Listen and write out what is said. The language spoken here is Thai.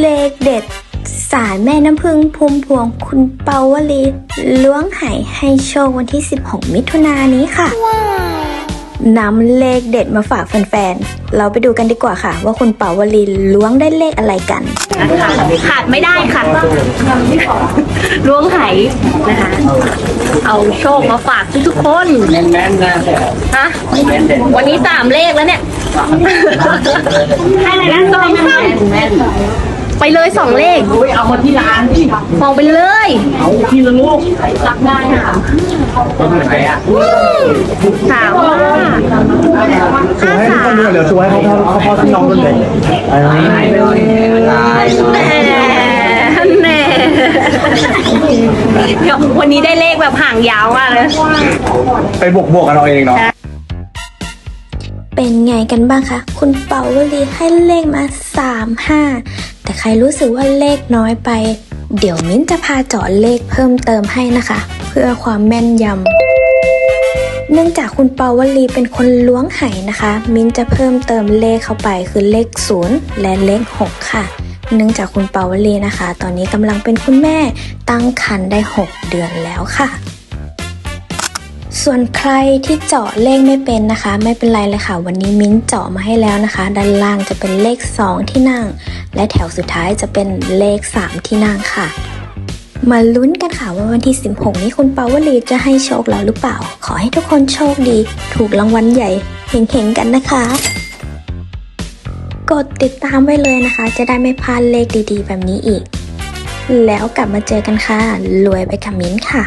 เลขเด็ด สารแม่น้ำพึ่งพุ่มพวงคุณเปาวลีล้วงไหให้โชควันที่ 16 มิถุนายนนี้ค่ะ นำเลขเด็ดมาฝากแฟนๆ เราไปดูกันดีกว่าค่ะ ว่าคุณเปาวลีล้วงได้เลขอะไรกันนะคะขาดไม่ได้ค่ะล้วงไหนะคะ เอาโชคมาฝากทุกๆคนแน่นๆนะฮะวันนี้สามเลขแล้วเนี่ย ให้อะไรนะสองสาม ไปเลยสองเลขอุ้ยเอามาที่ร้านที่มองไปเลยเอาที่ละลูกรับได้ค่ะเป็นไงอะสามห้าห้าให้ทุสากคนมด้วยเดี๋ยวช่วยให้เขาเขาพ่อพี่น้องคนเด็กหายไปเลยได้แหน่แหน่เดี๋ยววันนี้ได้เลขแบบห่างยาวมากเลยไปบวกบวกกันเอาเองเนาะเป็นไงกันบ้างคะ คุณเปาวลีให้เลขมา3 5 แต่ใครรู้สึกว่าเลขน้อยไป เดี๋ยวมิ้นจะพาเจาะเลขเพิ่มเติมให้นะคะ เพื่อความแม่นยำเนื่องจากคุณปาวลีเป็นคนล้วงไหนะคะ มิ้นจะเพิ่มเติมเลขเข้าไปคือเลข 0 และเลข 6 ค่ะ เนื่องจากคุณปาวลีนะคะ ตอนนี้กำลังเป็นคุณแม่ตั้งครรภ์ได้ 6 เดือนแล้วค่ะ ส่วนใครที่เจาะเลขไม่เป็นนะคะ ไม่เป็นไรเลยค่ะ วันนี้มิ้นเจาะมาให้แล้วนะคะ ด้านล่างจะเป็นเลข 2 ที่นั่ง และแถวสุดท้ายจะเป็นเลข 3 ที่นั่งค่ะ มาลุ้นกันค่ะว่าวันที่ 16 นี้คุณเปาวลีจะให้โชคเราหรือเปล่า ขอให้ทุกคนโชคดี ถูกรางวัลใหญ่เฮงๆกันนะคะ กดติดตามไว้เลยนะคะ จะได้ไม่พลาดเลขดีๆ แบบนี้อีก แล้วกลับมาเจอกันค่ะรวยไปกับมิ้นค่ะ